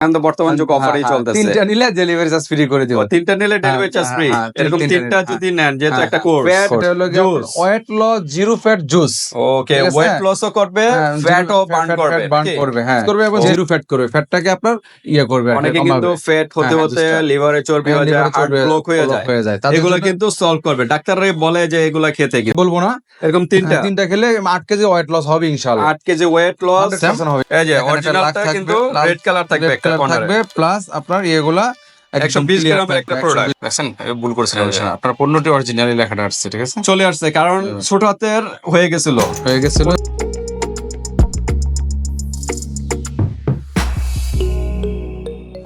এখন তো বর্তমান যুগ অফারই হ্যাঁ, চলতেছে। তিনটা নিলে ডেলিভারি চার্জ ফ্রি করে দিব। তিনটা নিলে ডেলিভারি চার্জ হ্যাঁ, ফ্রি হ্যাঁ, এরকম তিনটা যদি নেন যেহেতু হ্যাঁ, একটা course juice weight loss zero fat juice okay weight লসও করবে হ্যাঁ, ফ্যাটও বার্ন করবে। বার্ন করবে হ্যাঁ। করবে এবং জিরো ফ্যাট করবে। ফ্যাটটাকে আপনার ইয়ে করবে অনেকে কিন্তু ফ্যাট হতে হ্যাঁ, হতে লিভারে চর্বি হ্যাঁ, হয়ে যায় হার্ট ব্লক হয়ে যায়। হয়ে যায়। এগুলো কিন্তু সলভ করবে। ডাক্তাররা বলে যে এগুলো খেতে কি বলব না। এরকম তিনটা হ্যাঁ, তিনটা। খেলে আট কেজি ওয়েট লস হবে ইনশাআল্লাহ। আট কেজি ওয়েট লস হবে। এই যে অরিজিনালটা কিন্তু রেড কালার থাকবে। কর্নারে থাকবে প্লাস আপনার ইয়েগুলা একদম 120 clear গ্রামের একটা থাকবে, product। 120 দেখছেন? এ ভুল করেছিলেন আপনার পণ্যটি অরিজিনালি লেখাটা আসছে ঠিক আছে? চলে আসছে কারণ ছোট হাতের হয়ে গেছিল। হয়ে গেছিল।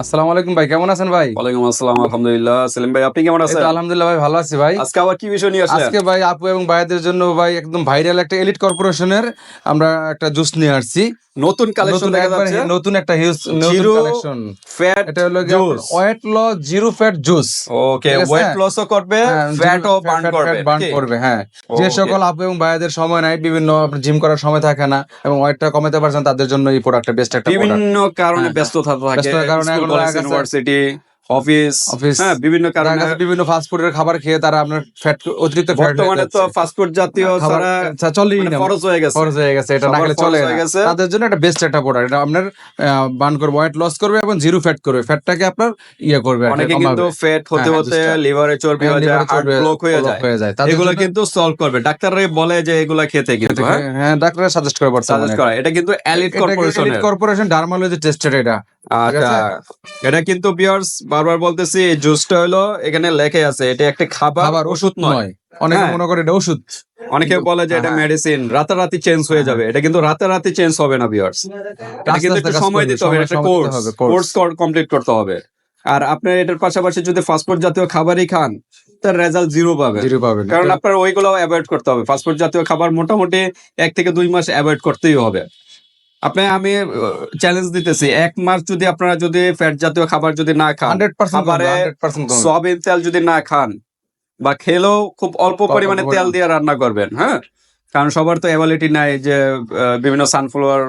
আসসালামু আলাইকুম ভাই কেমন আছেন ভাই? ওয়ালাইকুম আসসালাম আলহামদুলিল্লাহ। সেলিম ভাই আপনি কেমন আছেন? আলহামদুলিল্লাহ ভাই ভালো আছি ভাই। আজকে আবার কি বিষয় নিয়ে আসলেন? আজকে ভাই আপু এবং ভাইদের জন্য ভাই একদম ভাইরাল একটা এলিট কর্পোরেশনের আমরা একটা জুস নিয়ে আসছি। নতুন কালেকশন নতুন দেখা যাচ্ছে। নতুন একটা হিউজ জিরো ফ্যাট এটা হলো weight loss zero fat juice okay? Weight লসও করবে হ্যাঁ, ফ্যাটও বার্ন করবে বার্ন করবে হ্যাঁ। যে সকল আপু এবং ভাইদের সময় নাই বিভিন্ন জিম করার সময় থাকে না এবং ওয়েটটা কমাতে পারছেন তাদের জন্য এই প্রোডাক্টটা বেস্ট একটা বিভিন্ন কারণে ব্যস্ত থাকবে থাকে ব্যস্ততার কারণে ইউনিভার্সিটি অফিস অফিস হ্যাঁ বিভিন্ন কারণে বিভিন্ন ফাস্ট ফুডের খাবার খেয়ে তারা আপনার ফ্যাট অতিরিক্ত ফ্যাট বর্তমানে তো ফাস্টফুড জাতীয় খাবার ছাড়া আচ্ছা, চলেই মানে না। ফরজ হয়ে গেছে। খরচ হয়ে গেছে এটা না খেলে চলে গেছে। তাদের জন্য একটা বেস্ট একটা প্রোডাক্ট এটা আপনার বার্ন করবে ওয়েট লস করবে এবং জিরো ফ্যাট করবে। ফ্যাটটাকে আপনার ইয়ে করবে অনেকে কিন্তু ফ্যাট হতে হ্যাঁ, হতে টা- লিভারে চর্বি হ্যাঁ, হয়ে যায় হার্ট ব্লক হয়ে যায়। হয়ে যায়। এগুলো কিন্তু সলভ করবে। ডাক্তাররাই বলে যে এগুলা খেতে কিন্তু হ্যাঁ? হ্যাঁ ডাক্তার সাজেস্ট করে সাজেস্ট করা। এটা কিন্তু এলিট কর্পোরেশনের কর্পোরেশন ডার্মালজি টেস্টেড এটা। আচ্ছা এটা কিন্তু বিয়ার্স বারবার বলতেছি এই জুসটা হলো এখানে লেখে আছে এটা একটা খাবার খাবার ওষুধ নয়। অনেকে হ্যাঁ। মনে করে এটা ওষুধ। অনেকে বলে যে এটা হ্যাঁ। মেডিসিন রাতারাতি চেঞ্জ হয়ে যাবে। এটা কিন্তু রাতারাতি চেঞ্জ হবে না বিয়ার্স এটা কিন্তু একটু সময় দিতে হবে একটা কোর্স। কোর্স কমপ্লিট করতে হবে। আর আপনি এটার পাশাপাশি যদি ফাস্টফুড জাতীয় খাবারই খান তার রেজাল্ট জিরো পাবে জিরো পাবেন কারণ আপনার ওইগুলো অ্যাভয়েড করতে হবে। ফাস্টফুড জাতীয় খাবার মোটামুটি এক থেকে দুই মাস অ্যাভয়েড করতেই হবে। আপনি আমি চ্যালেঞ্জ দিতেছি। এক মাস যদি আপনারা যদি ফ্যাট জাতীয় খাবার যদি না খান খাবারে সয়াবিন তেল যদি না খান বা খেলেও খুব অল্প অল্প পরিমাণে তেল দিয়ে রান্না করবেন হ্যাঁ? কারণ সবার তো অ্যাবিলিটি নাই যে বিভিন্ন সানফ্লাওয়ার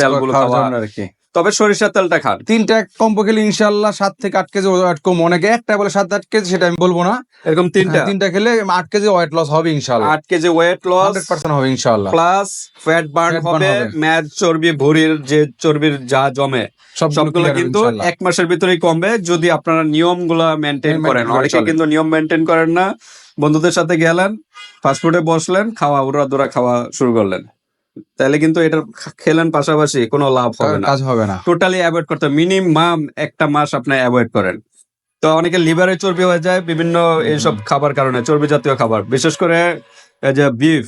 তেলগুলো খাওয়া। আর কি। তবে সরিষার তেলটা খান। তিনটা কম্পো খেলে ইনশাল্লাহ সাত থেকে আট কেজি ওয়েট কম অনেকে একটা বলে সাত আট কেজি সেটা আমি বলব না। এরকম তিনটা হ্যাঁ, তিনটা? খেলে আট কেজি ওয়েট লস হবে ইনশাল্লাহ আট kg weight loss hundred percent হবে ইনশাল্লাহ প্লাস ফ্যাট বার্ন হবে। ম্যাদ চর্বি ভুঁড়ির যে চর্বির যা জমে সবগুলো কিন্তু এক মাসের ভিতরেই কমবে যদি আপনারা নিয়মগুলা মেনটেন করেন। করে অনেকে কিন্তু নিয়ম মেনটেন করেন না। বন্ধুদের সাথে গেলেন ফাস্টফুডে বসলেন খাওয়া উড়া দুরা খাওয়া শুরু করলেন। তাহলে কিন্তু এটা খেলেন পাশাপাশি কোনো লাভ হবে না। কাজ হবে না। টোটালি অ্যাভয়েড করতে মিনিমাম একটা মাস আপনি অ্যাভয়েড করেন। তো অনেকে লিভারে চর্বি হয়ে যায় বিভিন্ন এইসব খাবার কারণে চর্বি জাতীয় খাবার। বিশেষ করে এই যে বিফ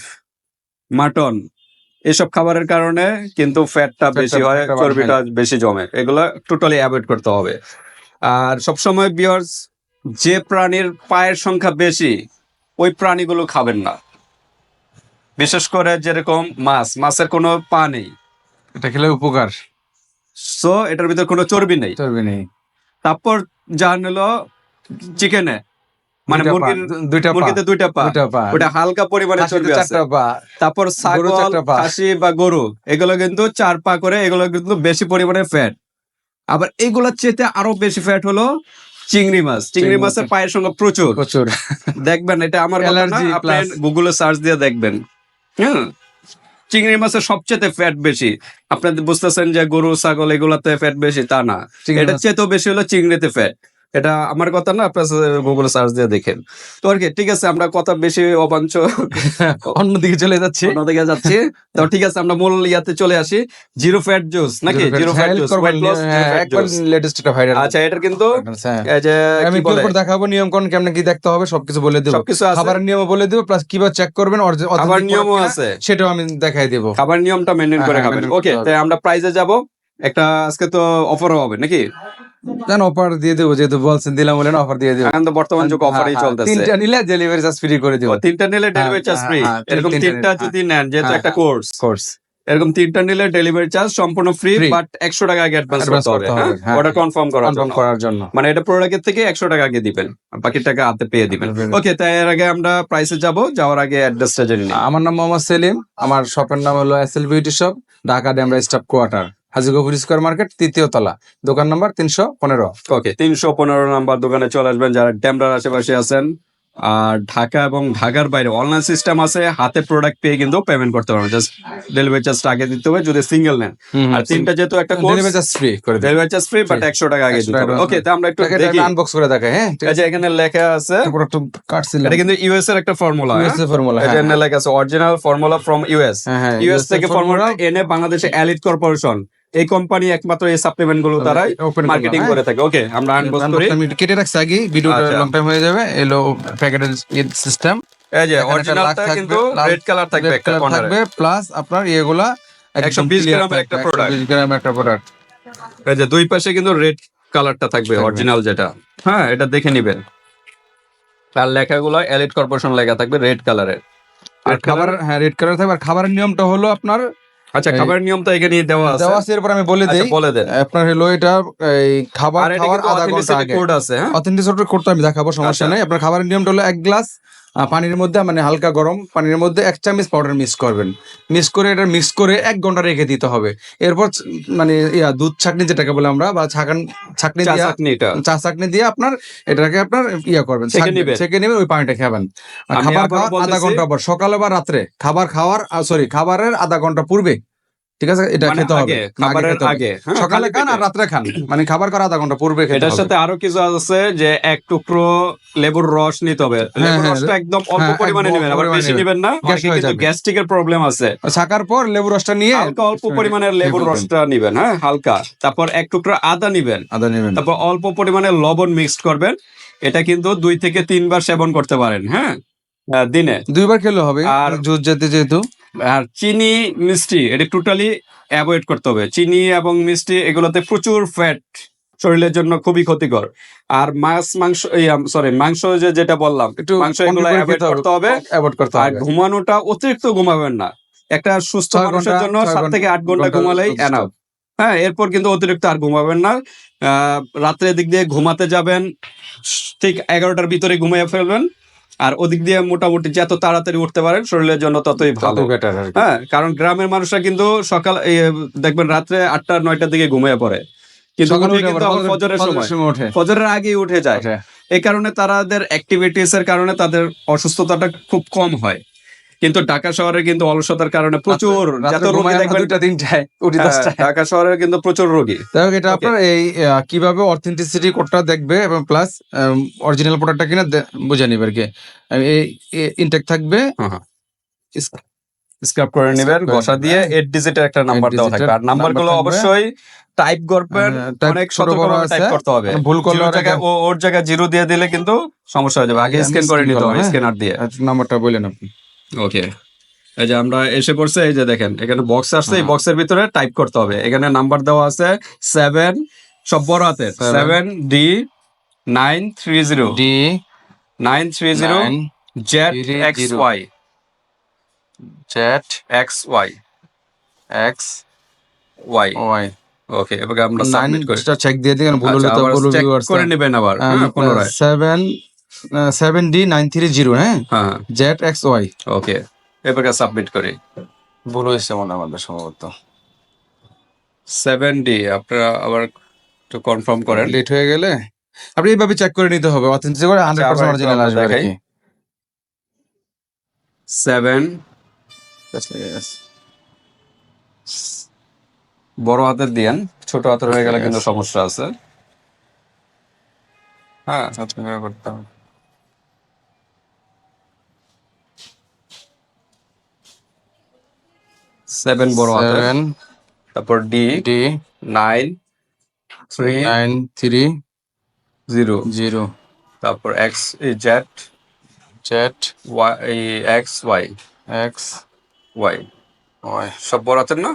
মাটন এসব খাবারের কারণে কিন্তু ফ্যাটটা বেশি হয় চর্বিটা বেশি জমে। এগুলো টোটালি অ্যাভয়েড করতে হবে। আর সবসময় বিয়ার্স যে প্রাণীর পায়ের সংখ্যা বেশি ওই প্রাণীগুলো খাবেন না। বিশেষ করে যেরকম মাছ মাছের কোনো পা নেই। এটা খেলে উপকার। সো এটার ভিতর কোনো চর্বি নেই। চর্বি নেই। তারপর যা নিলো চিকেনে মানে দুইটা মুরগির দুইটা মুরগিতে দুইটা পা। ওটা হালকা পরিমাণে চর্বি আছে। তারপর ছাগল খাসি বা গরু এগুলো কিন্তু চার পা করে এগুলো কিন্তু বেশি পরিমাণে ফ্যাট আবার এগুলোর চেতে আরও বেশি ফ্যাট হলো চিংড়ি মাছ। চিংড়ি মাছের পায়ের সংখ্যা প্রচুর। প্রচুর। দেখবেন এটা আমার plus- গুগলে সার্চ দিয়ে দেখবেন। হ্যাঁ চিংড়ি মাছের সবচেয়ে ফ্যাট বেশি। আপনাদের বুঝতেছেন যে গরু ছাগল এগুলাতে ফ্যাট বেশি তা না। এটার চেয়ে তো বেশি হলো চিংড়িতে ফ্যাট এটা আমার কথা না আপনার গুগলে সার্চ দিয়ে দেখেন। তো আর কি ঠিক আছে আমরা কথা বেশি অবাঞ্ছ অন্যদিকে চলে যাচ্ছে। অন্যদিকে যাচ্ছি। তো ঠিক আছে আমরা মূল ইয়াতে চলে আসি। জিরো ফ্যাট জুস নাকি? জিরো ফ্যাট জুস হ্যাঁ, লেটেস্ট একটা ভাইরাল আচ্ছা এটার কিন্তু হ্যাঁ। আমি বলে? দেখাবো নিয়ম কোন কেমনে কি দেখতে হবে সবকিছু বলে দেবো। সবকিছু আছে। খাবারের নিয়ম বলে দেবো প্লাস কীভাবে চেক করবেন খাবার নিয়মও আছে। সেটাও আমি দেখাই দেবো। খাবার নিয়মটা মেনটেন করে হ্যাঁ, খাবেন। ওকে তাই আমরা প্রাইজে যাব। একটা আজকে তো অফারও হবে নাকি? জান অফার দিয়ে দেবো যেহেতু বলছেন দিলাম বলেন অফার দিয়ে দেবো। এখন তো বর্তমান যুগ অফারই হ্যাঁ, হ্যাঁ, চলতেছে। তিনটা নিলে ডেলিভারি চার্জ ফ্রি করে দেবো। তিনটা নিলে ডেলিভারি চার্জ হ্যাঁ, ফ্রি এরকম তিনটা তিনটা যদি নেন যেহেতু একটা। কোর্স কোর্স এরকম তিনটা নিলে ডেলিভারি চার্জ সম্পূর্ণ ফ্রি বাট একশো টাকা আগে অ্যাডভান্স করতে হবে। কনফার্ম করার জন্য। মানে এটা প্রোডাক্টের থেকে একশো টাকা আগে দিবেন আর বাকি টাকা হাতে পেয়ে দিবেন। দিবেন। ওকে তাই এর আগে আমরা প্রাইসে যাব যাওয়ার আগে অ্যাড্রেসটা জেনে নিই। আমার নাম মোহাম্মদ সেলিম আমার শপের নাম হলো S L beauty shop Dhaka Demra staff quarter Haji Gafur square market তৃতীয় তলা। দোকান নম্বর তিনশো পনেরো। ওকে তিনশো পনেরো নাম্বার দোকানে চলে আসবেন যারা ড্যামরার আশেপাশে আছেন। আর ঢাকা এবং ঢাকার বাইরে অনলাইন সিস্টেম আছে হাতে প্রোডাক্ট পেয়ে কিন্তু পেমেন্ট করতে পারবেন। জাস্ট ডেলিভারি চার্জটা আগে দিতে হবে যদি সিঙ্গেল নেন। আর তিনটা যেহেতু একটা ডেলিভারি চার্জ ফ্রি করে ডেলিভারি চার্জ ফ্রি বাট একশো টাকা আগে দিতে হবে। ওকে তো আমরা একটু দেখি। আনবক্স করে দেখায় হ্যাঁ? ঠিক যে এখানে লেখা আছে। আছে পুরো একটু কাটছিলাম। এটা কিন্তু ইউএস এর একটা ফর্মুলা ইউএসএ ফর্মুলা এটা এখানে লেখা আছে অরিজিনাল ফর্মুলা ফ্রম ইউএস হ্যাঁ হ্যাঁ ইউএস থেকে ফর্মুলা এনে বাংলাদেশে এলিট কর্পোরেশন এই কোম্পানি একমাত্র এই সাপ্লিমেন্টগুলো তারাই ওপেন মার্কেটিং করে থাকে। ওকে আমরা আনবক্স করি। আমি কেটে রাখছি আগে ভিডিওটা। লং টাইম হয়ে যাবে। এলো প্যাকেটের সিস্টেম এই যে অরিজিনালটা কিন্তু রেড কালার থাকবে একটা থাকবে প্লাস আপনার ইয়েগুলা 120 গ্রামের একটা product। গ্রামের একটা প্রোডাক্ট এই যে দুই পাশে কিন্তু রেড কালারটা থাকবে। অরিজিনাল যেটা। হ্যাঁ এটা দেখে নেবেন। আর লেখাগুলো এলিট কর্পোরেশন লেখা থাকবে রেড কালারের আর খাবার হ্যাঁ রেড কালার থাকবে। আর খাবারের নিয়মটা হলো আপনার আচ্ছা খাবারের নিয়ম তো এখানে দেওয়া আছে। দেওয়া আছে এরপর আমি বলে আচ্ছা, দেই। বলে দেন। আপনার হলো এটা এই খাবার খাওয়ার আধা ঘণ্টা আগে। কোড আছে হ্যাঁ? অথেন্টিসিটি করতে আমি দেখাবো সমস্যা নাই। আপনার খাবারের নিয়মটা হলো এক গ্লাস পানির মধ্যে মানে হালকা গরম পানির মধ্যে এক চামচ পাউডার মিক্স করবেন। মিক্স করে এটা মিক্স করে এক ঘণ্টা রেখে দিতে হবে। এরপর মানে ইয়া দুধ ছাকনি যেটাকে বলে আমরা বা ছাকান ছাকনি চা দিয়ে চাটনি এটা। চা চাকনি দিয়ে আপনার এটাকে আপনার ইয়া করবেন ছেঁকে নিবেন। ওই পানিটা খাবেন। আর খাবার খাওয়ার আধা ঘণ্টা পর সকালে বা রাত্রে খাবার খাওয়ার সরি খাবারের আধা ঘণ্টা পূর্বে ঠিক আছে? এটা মানে খেতে হবে। খাবারের। আগে হ্যাঁ, সকালে খান আর রাত্রে খান। মানে খাবার খাওয়ার আধা ঘণ্টা পূর্বে খেতে এটার সাথে আরও কিছু আছে যে এক টুকরো লেবুর রস নিতে হবে। লেবুর হ্যাঁ, রসটা একদম অল্প হ্যাঁ, পরিমাণে নেবেন আবার বেশি নেবেন। না। কিন্তু। গ্যাস্ট্রিকের প্রবলেম আছে। ছাকার পর লেবু রসটা নিয়ে হালকা অল্প একটু পরিমাণের লেবুর রসটা নিবেন হ্যাঁ হালকা। তারপর এক টুকরো আদা নিবেন। আদা নেবেন। তারপর অল্প পরিমাণে লবণ মিক্সড করবেন। এটা কিন্তু দুই থেকে তিনবার সেবন করতে পারেন হ্যাঁ দিনে। দুইবার খেলে হবে আর আর- জুস যেতে যেহেতু। আর চিনি মিষ্টি এটা টোটালি অ্যাভয়েড করতে হবে। চিনি এবং মিষ্টি এগুলোতে প্রচুর ফ্যাট শরীরের জন্য খুবই ক্ষতিকর। আর মাছ মাংস সরি মাংস যে যেটা বললাম একটু মাংস এগুলো অ্যাভয়েড করতে হবে। অ্যাভয়েড করতে আর ঘুমানোটা অতিরিক্ত ঘুমাবেন না। একটা সুস্থ মানুষের জন্য সাত থেকে আট ঘণ্টা ঘুমালেই। এনাফ হ্যাঁ এরপর কিন্তু অতিরিক্ত আর ঘুমাবেন না। আহ, রাত্রের দিক দিয়ে ঘুমাতে যাবেন ঠিক এগারোটার ভিতরে ঘুমিয়ে ফেলবেন। আর ওদিক দিয়ে মোটামুটি যত তাড়াতাড়ি উঠতে পারেন শরীরের জন্য ততই ভালো। হ্যাঁ কারণ গ্রামের মানুষরা কিন্তু সকাল দেখবেন রাত্রে আটটা নয়টার দিকে ঘুমিয়ে পড়ে। কিন্তু ফজরের সময়। ফজরের আগেই উঠে যায়। এই কারণে তাদের অ্যাক্টিভিটিস এর কারণে তাদের অসুস্থতাটা খুব কম হয়। কিন্তু ঢাকা শহরে কিন্তু অলসতার কারণে প্রচুর যত রোগী দেখবেন দুইটা তিনটায় উঠি হ্যাঁ, দশটায়। ঢাকা শহরে কিন্তু প্রচুর রোগী। হোক, এটা আপনার এই কীভাবে অথেন্টিসিটি কোডটা দেখবে এবং প্লাস অরিজিনাল প্রোডাক্টটা কিনা বুঝে নিবে আর কি। এই ইনটেক থাকবে। স্ক্রাব করে নেবেন ঘষা দিয়ে এইট ডিজিটের একটা নাম্বার দেওয়া থাকবে। আর নাম্বারগুলো অবশ্যই টাইপ করবেন আহ, অনেক সতর্কভাবে টাইপ করতে হবে। ভুল করলে জিরোর ওটা জায়গায় ও- ওর জায়গায় জিরো দিয়ে দিলে কিন্তু সমস্যা হয়ে যাবে। আগে স্ক্যান করে নিতে হবে হ্যাঁ। স্ক্যানার দিয়ে। নাম্বারটা বললেন আপনি। ওকে এই যে আমরা এসে পড়ছে এই যে দেখেন এখানে বক্স আসছে এই হ্যাঁ। বক্সের ভিতরে টাইপ করতে হবে। এখানে নাম্বার দেওয়া আছে সেভেন সব বড় Seven. Seven D nine three zero D nine three zero Z X Y Z X Y X Y Y okay এবার আমরা সাবমিট করি। চেক দিয়ে দিন ভুল হলে আচ্ছা, তো ভুল check করে নেবেন আবার। হ্যাঁ, পুনরায়। Seven seven D nine three zero হ্যাঁ? হ্যাঁ জেড এক্স ওয়াই ওকে এবার সাবমিট করি। ভুল হয়েছে মনে আমাদের সম্ভবত। সেভেন ডি আপনারা আবার একটু কনফার্ম করেন। লেট হয়ে গেলে আপনি এইভাবে চেক করে নিতে হবে। অথেন্টিক করে হান্ড্রেড পার্সেন্ট অরিজিনাল আসবে আর। কি সেভেন বড় হাতের দিয়েন। ছোট হাতের হয়ে গেলে কিন্তু সমস্যা আছে। হ্যাঁ করতে হবে। সেভেন বড় সেভেন তারপর D D nine three nine three zero zero তারপর X Z Z Y X Y X Y Y সব বড় হাতের না?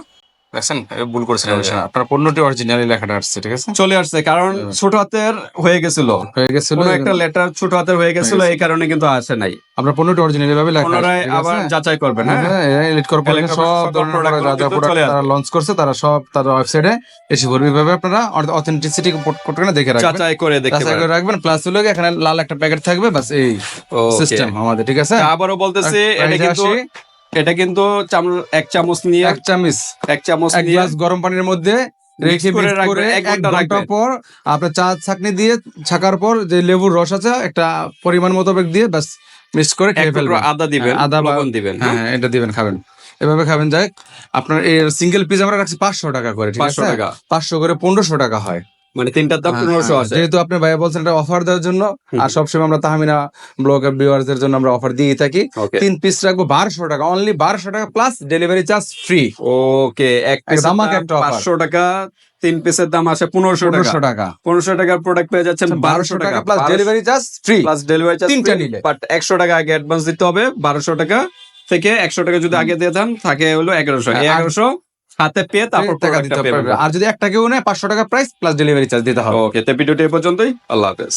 দেখছেন? ভুল করেছেন হ্যাঁ। হ্যাঁ। আপনার পণ্যটি অরিজিনালি লেখাটা আসছে ঠিক আছে? চলে আসছে কারণ হ্যাঁ। ছোট হাতের হয়ে গেছিল। হয়ে গেছিল একটা লেটার ছোট হাতের হয়ে গেছিল এই কারণে কিন্তু আসে নাই। আপনার পণ্যটি অরিজিনালি ভাবে লেখা পুনরায় আবার যাচাই করবেন হ্যাঁ এলিট কর্পোরেশন সব ধরনের product product যা যা প্রোডাক্ট তারা লঞ্চ করছে তারা সব তাদের ওয়েবসাইটে এসে পড়বে এইভাবে আপনারা অথেন্টিসিটি কোডটা দেখে রাখবেন। যাচাই করে দেখতে যাচাই করে রাখবেন প্লাস হলো এখানে লাল একটা প্যাকেট থাকবে বাস এই সিস্টেম আমাদের ঠিক আছে? আবারও বলতেছি এটা কিন্তু এটা কিন্তু এক চামচ নিয়ে এক চামচ। এক চামচ এক গ্লাস গরম পানির মধ্যে রেখে করে এক ঘণ্টা পর আপনার চা ছাকনি দিয়ে ছাকার পর যে লেবুর রস আছে একটা পরিমাণ মোতাবেক দিয়ে ব্যাস মিক্স করে খেয়ে ফেলবেন। আদা দিবেন হ্যাঁ, আদা লবণ দিবেন হ্যাঁ? হ্যাঁ, এটা দিবেন খাবেন। এভাবে খাবেন যাই আপনার এই সিঙ্গেল পিস আমরা রাখছি পাঁচশো টাকা করে ঠিক আছে? টাকা। পাঁচশো করে পনেরোশো টাকা হয়। মানে তিনটার দাম পনেরোশো আছে। যেহেতু আপনি ভাইয়া বলছেন এটা অফার দেওয়ার জন্য আর সবসময় আমরা তাহমিনা ব্লগের ভিউয়ারদের জন্য আমরা অফার দিয়ে থাকি। তিন পিস রাখব বারোশো টাকা অনলি বারোশো টাকা plus delivery charge free okay এক ধামাকা একটা পাঁচশো টাকা তিন পিসের দাম আসে পনেরোশো পনেরোশো টাকা। পনেরোশো টাকার প্রোডাক্ট পেয়ে যাচ্ছেন বারোশো টাকা। Plus delivery charge free plus delivery charge তিনটা নিলে। বাট একশো টাকা আগে অ্যাডভান্স দিতে হবে বারোশো টাকা থেকে একশো টাকা যদি আগে দিয়ে দেন থাকে হলো এগারোশো। হ্যাঁ, এগারোশো হাতে পেয়ে তারপর টাকা দিতে পারবে। আর যদি একটা কেউ নেয় পাঁচশো টাকা প্রাইস প্লাস ডেলিভারি চার্জ দিতে হবে। ওকে তো ভিডিওটি এ পর্যন্তই। আল্লাহ হাফেজ।